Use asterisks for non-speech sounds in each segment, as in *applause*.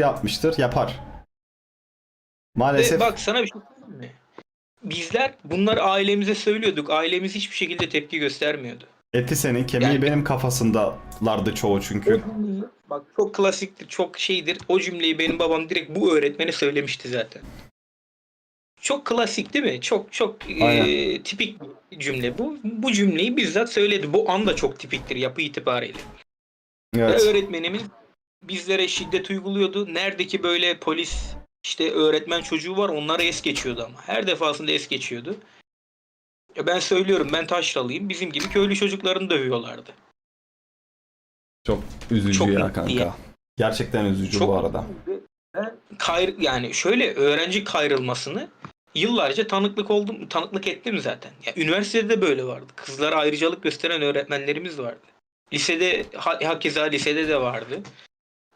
yapmıştır, yapar. Ve Maalesef bak sana bir şey söyleyeyim mi? Bizler bunları ailemize söylüyorduk. Ailemiz hiçbir şekilde tepki göstermiyordu. eti senin, kemiği Yani- benim kafasındalardı çoğu çünkü. Bak çok klasiktir, çok şeydir. O cümleyi benim babam direkt bu öğretmene söylemişti zaten. Çok klasik değil mi? Çok çok e, Aynen. tipik bir cümle bu. Bu cümleyi bizzat söyledi. Bu an da çok tipiktir yapı itibariyle. Ve Evet. öğretmenimiz bizlere şiddet uyguluyordu. Neredeki böyle polis işte öğretmen çocuğu var onları es geçiyordu ama. Her defasında es geçiyordu. Ya ben söylüyorum ben taşralıyım. Bizim gibi köylü çocuklarını dövüyorlardı. Çok üzücü Çok ya kanka. diye. Gerçekten üzücü Çok bu arada. Ben kayr yani şöyle öğrenci kayrılmasını yıllarca tanıklık oldum, tanıklık ettim zaten. Ya üniversitede de böyle vardı. Kızlara ayrıcalık gösteren öğretmenlerimiz vardı. Lisede ha- hakeza lisede de vardı.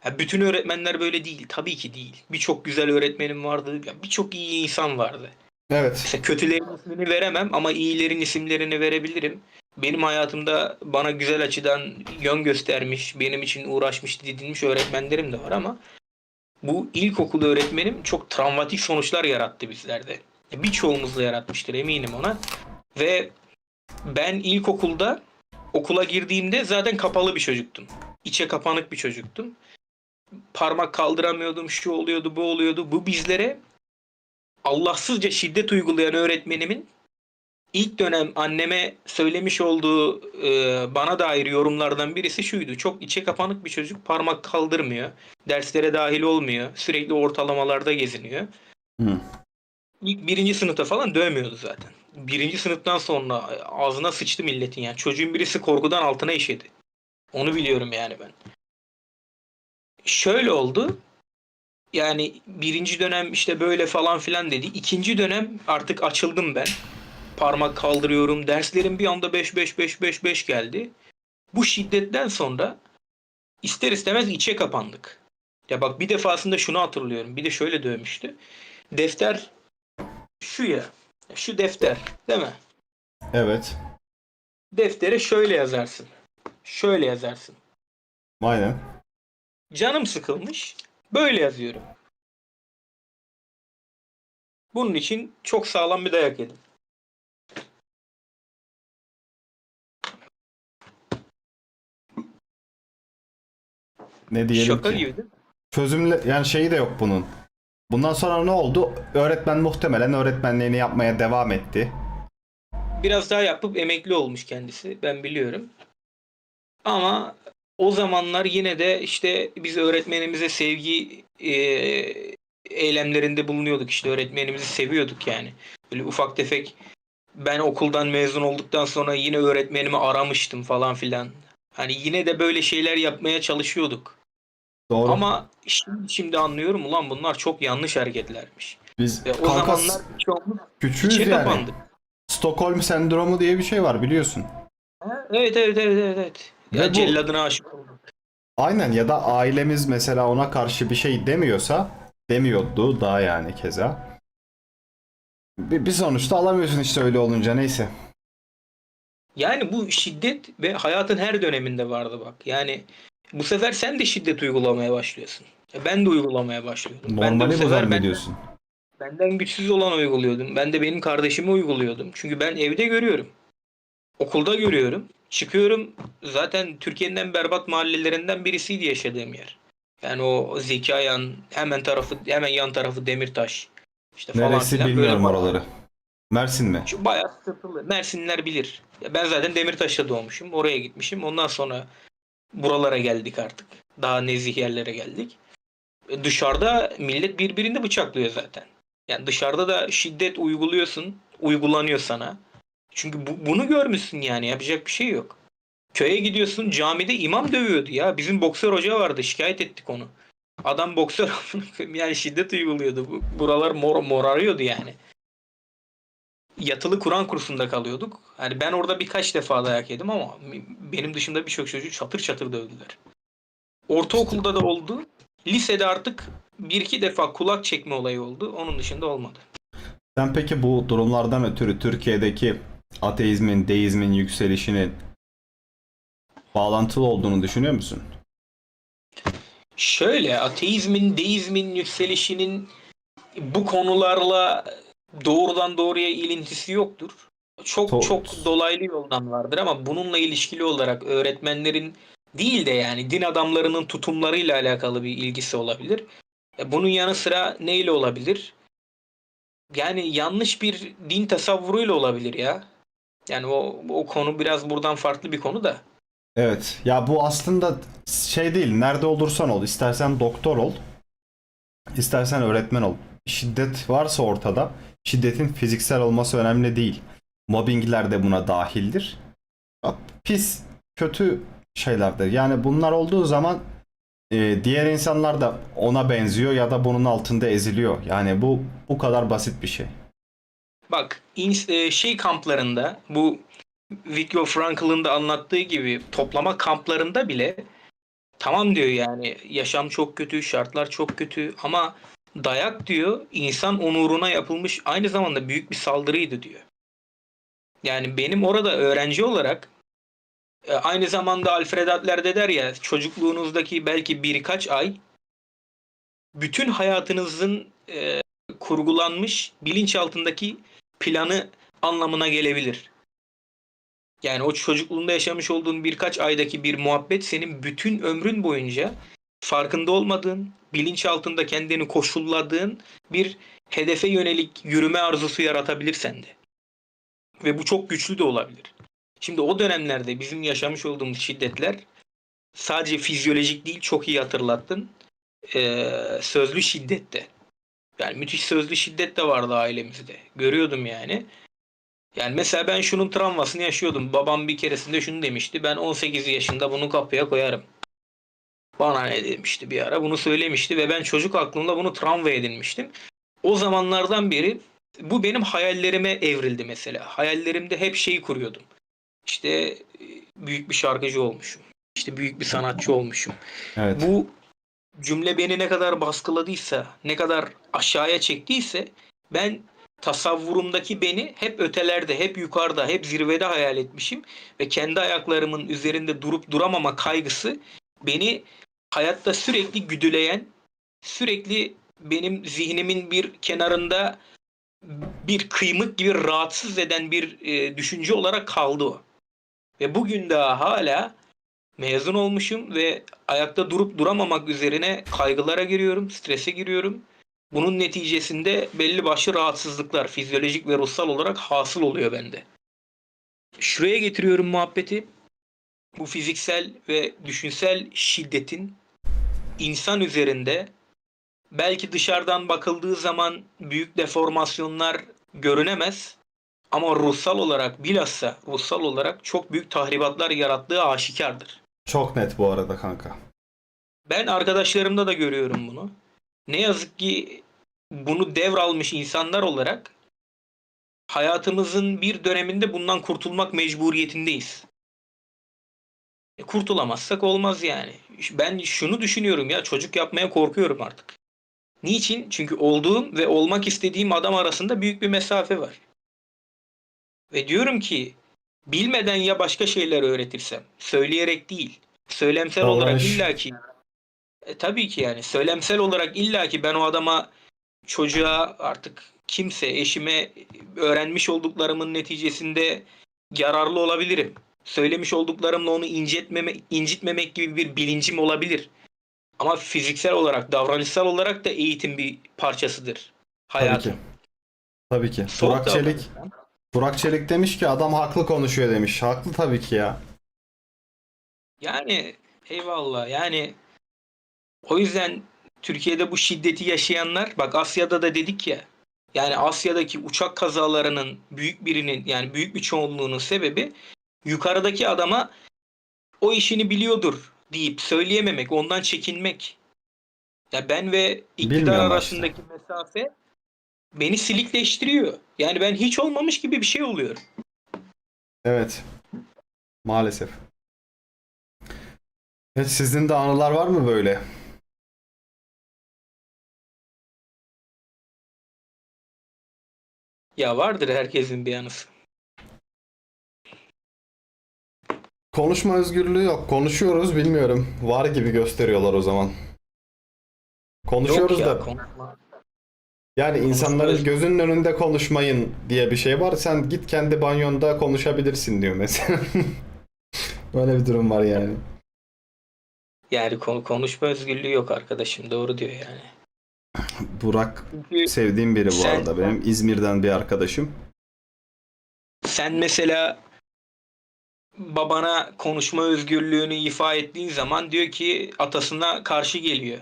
Ya bütün öğretmenler böyle değil. Tabii ki değil. Birçok güzel öğretmenim vardı. Birçok iyi insan vardı. Evet. Mesela kötülerin ismini veremem ama iyilerin isimlerini verebilirim. Benim hayatımda bana güzel açıdan yön göstermiş, benim için uğraşmış, didinmiş öğretmenlerim de var ama bu ilkokul öğretmenim çok travmatik sonuçlar yarattı bizlerde. Birçoğumuzda yaratmıştır eminim ona. Ve ben ilkokulda okula girdiğimde zaten kapalı bir çocuktum. İçe kapanık bir çocuktum. Parmak kaldıramıyordum, şu oluyordu, bu oluyordu. Bu bizlere Allahsızca şiddet uygulayan öğretmenimin ilk dönem anneme söylemiş olduğu e, bana dair yorumlardan birisi şuydu. Çok içe kapanık bir çocuk parmak kaldırmıyor. Derslere dahil olmuyor. Sürekli ortalamalarda geziniyor. Hı. İlk birinci sınıfta falan dövmüyordu zaten. Birinci sınıftan sonra ağzına sıçtı milletin yani. Çocuğun birisi korkudan altına işedi. Onu biliyorum yani ben. Şöyle oldu. Yani birinci dönem işte böyle falan filan dedi. İkinci dönem artık açıldım ben. Parmak kaldırıyorum. Derslerim bir anda 5 5 5 5 5 geldi. Bu şiddetten sonra ister istemez içe kapandık. Ya bak bir defasında şunu hatırlıyorum. Bir de şöyle dövmüştü. Defter şu ya. Şu defter değil mi? Evet. Deftere şöyle yazarsın. Şöyle yazarsın. Aynen. Canım sıkılmış. Böyle yazıyorum. Bunun için çok sağlam bir dayak yedim. Ne diyelim Şaka ki? gibi değil mi? Çözümle yani şeyi de yok bunun. Bundan sonra ne oldu? Öğretmen muhtemelen öğretmenliğini yapmaya devam etti. Biraz daha yapıp emekli olmuş kendisi. Ben biliyorum. Ama o zamanlar yine de işte biz öğretmenimize sevgi e, eylemlerinde bulunuyorduk. İşte öğretmenimizi seviyorduk yani. Böyle ufak tefek ben okuldan mezun olduktan sonra yine öğretmenimi aramıştım falan filan. Hani yine de böyle şeyler yapmaya çalışıyorduk. Doğru. Ama şimdi, şimdi anlıyorum ulan bunlar çok yanlış hareketlermiş. Biz Ve o zamanlar birçoğumuz küçüğüz yani. kapandık. Stockholm sendromu diye bir şey var biliyorsun. Evet evet evet evet. evet. Ya bu- celladına aşık oldum. Aynen ya da ailemiz mesela ona karşı bir şey demiyorsa demiyordu daha yani keza. Bir, bir sonuçta alamıyorsun işte öyle olunca neyse. Yani bu şiddet ve hayatın her döneminde vardı bak. Yani bu sefer sen de şiddet uygulamaya başlıyorsun. Ben de uygulamaya başlıyordum. ben de bu Normali sefer ben, benden güçsüz olan uyguluyordum. Ben de benim kardeşimi uyguluyordum. Çünkü ben evde görüyorum. Okulda görüyorum. Çıkıyorum. Zaten Türkiye'nin en berbat mahallelerinden birisiydi yaşadığım yer. Yani o Zekayan hemen tarafı hemen yan tarafı Demirtaş. İşte falan Neresi filan bilmiyorum böyle oraları. Mersin mi? Şu bayağı sıkıntılı. Mersinliler bilir. Ya ben zaten Demirtaş'ta doğmuşum. Oraya gitmişim. Ondan sonra buralara geldik artık. Daha nezih yerlere geldik. E, Dışarıda millet birbirini bıçaklıyor zaten. Yani dışarıda da şiddet uyguluyorsun. Uygulanıyor sana. Çünkü bu- bunu görmüşsün yani. Yapacak bir şey yok. Köye gidiyorsun camide imam dövüyordu ya. Bizim boksör hoca vardı. Şikayet ettik onu. Adam boksör *laughs* yani şiddet uyguluyordu. Bu- Buralar mor, morarıyordu yani yatılı Kur'an kursunda kalıyorduk. Hani ben orada birkaç defa dayak yedim ama benim dışında birçok çocuğu çatır çatır dövdüler. Ortaokulda da oldu. Lisede artık bir iki defa kulak çekme olayı oldu. Onun dışında olmadı. Sen peki bu durumlardan ötürü Türkiye'deki ateizmin, deizmin yükselişinin bağlantılı olduğunu düşünüyor musun? Şöyle ateizmin, deizmin yükselişinin bu konularla doğrudan doğruya ilintisi yoktur. Çok To- çok dolaylı yoldan vardır ama bununla ilişkili olarak öğretmenlerin değil de yani din adamlarının tutumlarıyla alakalı bir ilgisi olabilir. E, Bunun yanı sıra neyle olabilir? Yani yanlış bir din tasavvuruyla olabilir ya. Yani o o konu biraz buradan farklı bir konu da. Evet. Ya bu aslında şey değil. Nerede olursan ol. İstersen doktor ol. istersen öğretmen ol. Şiddet varsa ortada. Şiddetin fiziksel olması önemli değil. Mobbingler de buna dahildir. Pis, kötü şeylerdir. Yani bunlar olduğu zaman e, diğer insanlar da ona benziyor ya da bunun altında eziliyor. Yani bu bu kadar basit bir şey. Bak e, şey kamplarında bu Viktor Frankl'ın da anlattığı gibi toplama kamplarında bile tamam diyor yani yaşam çok kötü, şartlar çok kötü ama dayak diyor insan onuruna yapılmış aynı zamanda büyük bir saldırıydı diyor. Yani benim orada öğrenci olarak e, aynı zamanda Alfred Adler de der ya çocukluğunuzdaki belki birkaç ay bütün hayatınızın e, kurgulanmış bilinç altındaki planı anlamına gelebilir. Yani o çocukluğunda yaşamış olduğun birkaç aydaki bir muhabbet senin bütün ömrün boyunca farkında olmadığın, bilinç altında kendini koşulladığın bir hedefe yönelik yürüme arzusu yaratabilir sende. Ve bu çok güçlü de olabilir. Şimdi o dönemlerde bizim yaşamış olduğumuz şiddetler sadece fizyolojik değil çok iyi hatırlattın. Ee, sözlü şiddette. Yani müthiş sözlü şiddet de vardı ailemizde. Görüyordum yani. Yani mesela ben şunun travmasını yaşıyordum. Babam bir keresinde şunu demişti. Ben 18 yaşında bunu kapıya koyarım. Bana ne demişti bir ara. Bunu söylemişti ve ben çocuk aklımda bunu travma edinmiştim. O zamanlardan beri bu benim hayallerime evrildi mesela. Hayallerimde hep şeyi kuruyordum. İşte e, büyük bir şarkıcı olmuşum. İşte büyük bir sanatçı olmuşum. Evet. Bu cümle beni ne kadar baskıladıysa, ne kadar aşağıya çektiyse ben tasavvurumdaki beni hep ötelerde, hep yukarıda, hep zirvede hayal etmişim ve kendi ayaklarımın üzerinde durup duramama kaygısı beni hayatta sürekli güdüleyen, sürekli benim zihnimin bir kenarında bir kıymık gibi rahatsız eden bir e, düşünce olarak kaldı o. Ve bugün daha hala mezun olmuşum ve ayakta durup duramamak üzerine kaygılara giriyorum, strese giriyorum. Bunun neticesinde belli başlı rahatsızlıklar fizyolojik ve ruhsal olarak hasıl oluyor bende. Şuraya getiriyorum muhabbeti. Bu fiziksel ve düşünsel şiddetin insan üzerinde belki dışarıdan bakıldığı zaman büyük deformasyonlar görünemez ama ruhsal olarak bilhassa ruhsal olarak çok büyük tahribatlar yarattığı aşikardır. Çok net bu arada kanka. Ben arkadaşlarımda da görüyorum bunu. Ne yazık ki bunu devralmış insanlar olarak hayatımızın bir döneminde bundan kurtulmak mecburiyetindeyiz. E, kurtulamazsak olmaz yani. Ben şunu düşünüyorum ya çocuk yapmaya korkuyorum artık. Niçin? Çünkü olduğum ve olmak istediğim adam arasında büyük bir mesafe var. Ve diyorum ki bilmeden ya başka şeyler öğretirsem, söyleyerek değil, söylemsel olarak Davranış. illaki e, tabii ki yani söylemsel olarak illaki ben o adama çocuğa artık kimse eşime öğrenmiş olduklarımın neticesinde yararlı olabilirim. Söylemiş olduklarımla onu incitmeme, incitmemek gibi bir bilincim olabilir. Ama fiziksel olarak, davranışsal olarak da eğitim bir parçasıdır. Tabii Hayatım. ki. Tabii ki. Soğuk Burak Çelik davranırsan. Burak Çelik demiş ki adam haklı konuşuyor demiş. Haklı tabii ki ya. Yani eyvallah yani o yüzden Türkiye'de bu şiddeti yaşayanlar bak Asya'da da dedik ya yani Asya'daki uçak kazalarının büyük birinin yani büyük bir çoğunluğunun sebebi yukarıdaki adama o işini biliyordur deyip söyleyememek, ondan çekinmek. Ya ben ve iktidar Bilmiyorlar arasındaki mesafe beni silikleştiriyor. Yani ben hiç olmamış gibi bir şey oluyorum. Evet. Maalesef. Evet sizin de anılar var mı böyle? Ya vardır herkesin bir yanısı. Konuşma özgürlüğü yok. Konuşuyoruz bilmiyorum. Var gibi gösteriyorlar o zaman. Konuşuyoruz Yok ya, da konuşma. Yani insanların gözünün önünde konuşmayın diye bir şey var. Sen git kendi banyonda konuşabilirsin diyor mesela. *laughs* Böyle bir durum var yani. Yani konu- konuşma özgürlüğü yok arkadaşım. Doğru diyor yani. Burak sevdiğim biri bu Sen- arada. Benim İzmir'den bir arkadaşım. sen mesela babana konuşma özgürlüğünü ifa ettiğin zaman diyor ki atasına karşı geliyor.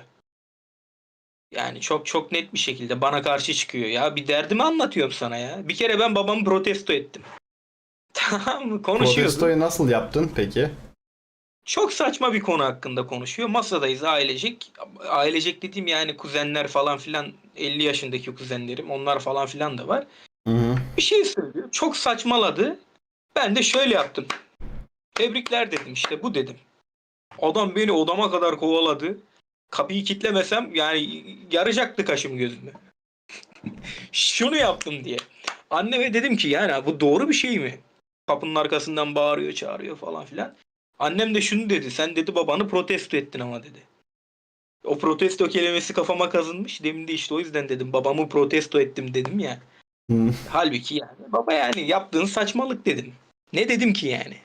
Yani çok çok net bir şekilde bana karşı çıkıyor. Ya bir derdimi anlatıyorum sana ya. Bir kere ben babamı protesto ettim. *laughs* Tamam mı? Konuşuyordum. Protestoyu nasıl yaptın peki? Çok saçma bir konu hakkında konuşuyor. Masadayız ailecek. Ailecek dediğim yani kuzenler falan filan 50 yaşındaki kuzenlerim onlar falan filan da var. Hı hı. Bir şey söylüyor. Çok saçmaladı. Ben de şöyle yaptım. Tebrikler dedim işte bu dedim. Adam beni odama kadar kovaladı. Kapıyı kitlemesem yani yaracaktı kaşım gözümü. Şunu yaptım diye. Anneme dedim ki yani bu doğru bir şey mi? Kapının arkasından bağırıyor çağırıyor falan filan. Annem de şunu dedi. Sen dedi babanı protesto ettin ama dedi. O protesto kelimesi kafama kazınmış. Demin de işte o yüzden dedim. Babamı protesto ettim dedim ya. Halbuki yani baba yani yaptığın saçmalık dedim. Ne dedim ki yani?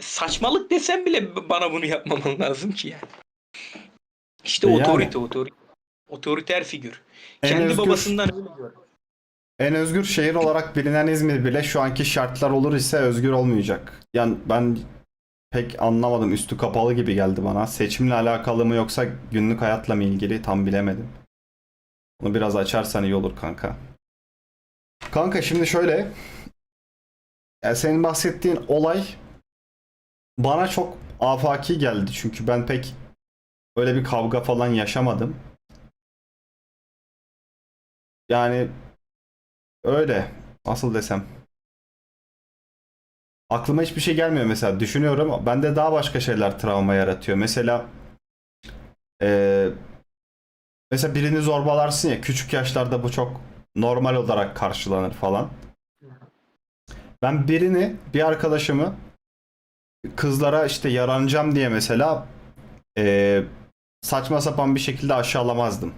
Saçmalık desem bile bana bunu yapmaman lazım ki yani. İşte E yani. otorite, otorite. Otoriter figür. En Kendi özgür- babasından öyle diyor. En özgür şehir olarak bilinen İzmir bile şu anki şartlar olur ise özgür olmayacak. Yani ben pek anlamadım. Üstü kapalı gibi geldi bana. Seçimle alakalı mı yoksa günlük hayatla mı ilgili tam bilemedim. Bunu biraz açarsan iyi olur kanka. Kanka şimdi şöyle. Senin bahsettiğin olay bana çok afaki geldi. Çünkü ben pek öyle bir kavga falan yaşamadım. Yani Öyle. Nasıl desem. Aklıma hiçbir şey gelmiyor mesela. Düşünüyorum. Bende daha başka şeyler travma yaratıyor. Mesela eee, mesela birini zorbalarsın ya küçük yaşlarda bu çok normal olarak karşılanır falan. Ben birini bir arkadaşımı kızlara işte yaranacağım diye mesela eee, saçma sapan bir şekilde aşağılamazdım.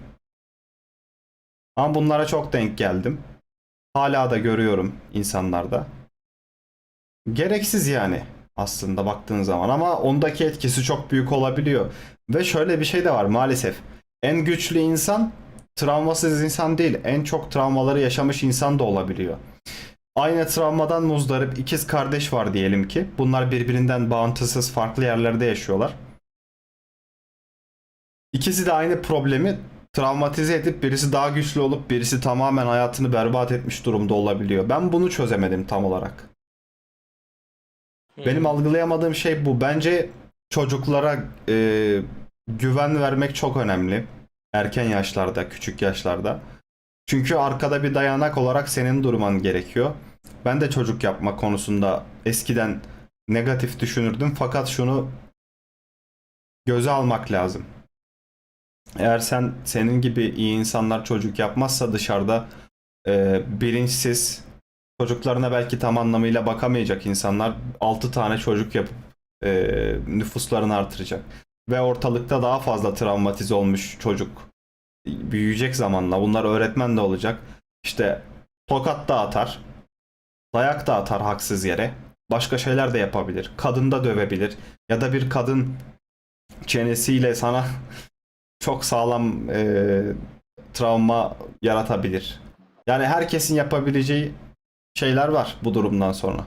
Ama bunlara çok denk geldim. Hala da görüyorum insanlarda. Gereksiz yani aslında baktığın zaman ama ondaki etkisi çok büyük olabiliyor. Ve şöyle bir şey de var maalesef. En güçlü insan travmasız insan değil. En çok travmaları yaşamış insan da olabiliyor. Aynı travmadan muzdarip ikiz kardeş var diyelim ki. Bunlar birbirinden bağımsız farklı yerlerde yaşıyorlar. İkisi de aynı problemi travmatize edip birisi daha güçlü olup birisi tamamen hayatını berbat etmiş durumda olabiliyor. Ben bunu çözemedim tam olarak. Benim algılayamadığım şey bu. Bence çocuklara e, güven vermek çok önemli. Erken yaşlarda, küçük yaşlarda. Çünkü arkada bir dayanak olarak senin durman gerekiyor. Ben de çocuk yapma konusunda eskiden negatif düşünürdüm fakat şunu göze almak lazım. Eğer sen senin gibi iyi insanlar çocuk yapmazsa dışarıda e, bilinçsiz çocuklarına belki tam anlamıyla bakamayacak insanlar 6 tane çocuk yapıp e, nüfuslarını artıracak. Ve ortalıkta daha fazla travmatize olmuş çocuk büyüyecek zamanla. Bunlar öğretmen de olacak. İşte tokat da atar. Dayak da atar haksız yere. Başka şeyler de yapabilir. Kadın da dövebilir. Ya da bir kadın çenesiyle sana çok sağlam e, travma yaratabilir. Yani herkesin yapabileceği şeyler var bu durumdan sonra.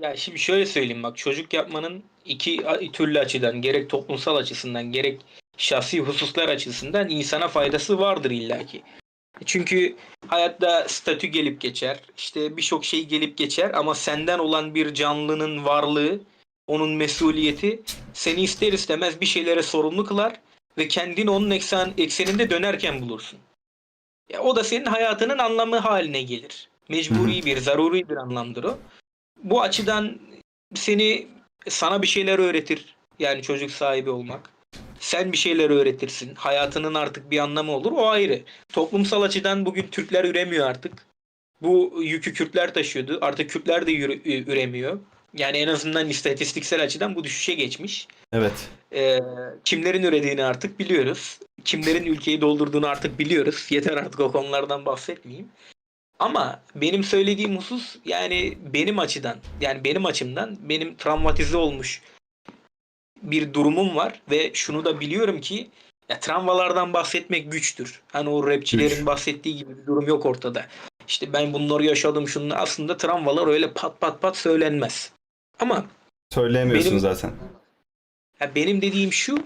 Ya şimdi şöyle söyleyeyim bak çocuk yapmanın iki türlü açıdan gerek toplumsal açısından gerek şahsi hususlar açısından insana faydası vardır illaki. Çünkü hayatta statü gelip geçer. işte birçok şey gelip geçer ama senden olan bir canlının varlığı, onun mesuliyeti seni ister istemez bir şeylere sorumlu kılar ve kendini onun eksen, ekseninde dönerken bulursun. Ya o da senin hayatının anlamı haline gelir. Mecburi bir, zaruri bir anlamdır o bu açıdan seni sana bir şeyler öğretir. Yani çocuk sahibi olmak. Sen bir şeyler öğretirsin. Hayatının artık bir anlamı olur. O ayrı. Toplumsal açıdan bugün Türkler üremiyor artık. Bu yükü Kürtler taşıyordu. Artık Kürtler de üremiyor. Yani en azından istatistiksel açıdan bu düşüşe geçmiş. Evet. Ee, kimlerin ürediğini artık biliyoruz. Kimlerin ülkeyi doldurduğunu artık biliyoruz. *laughs* Yeter artık o konulardan bahsetmeyeyim. Ama benim söylediğim husus yani benim açıdan yani benim açımdan benim travmatize olmuş bir durumum var ve şunu da biliyorum ki ya travmalardan bahsetmek güçtür. Hani o rapçilerin Güç. bahsettiği gibi bir durum yok ortada. İşte ben bunları yaşadım şunu aslında travmalar öyle pat pat pat söylenmez. Ama Söyleyemiyorsun Benim- zaten. ya benim dediğim şu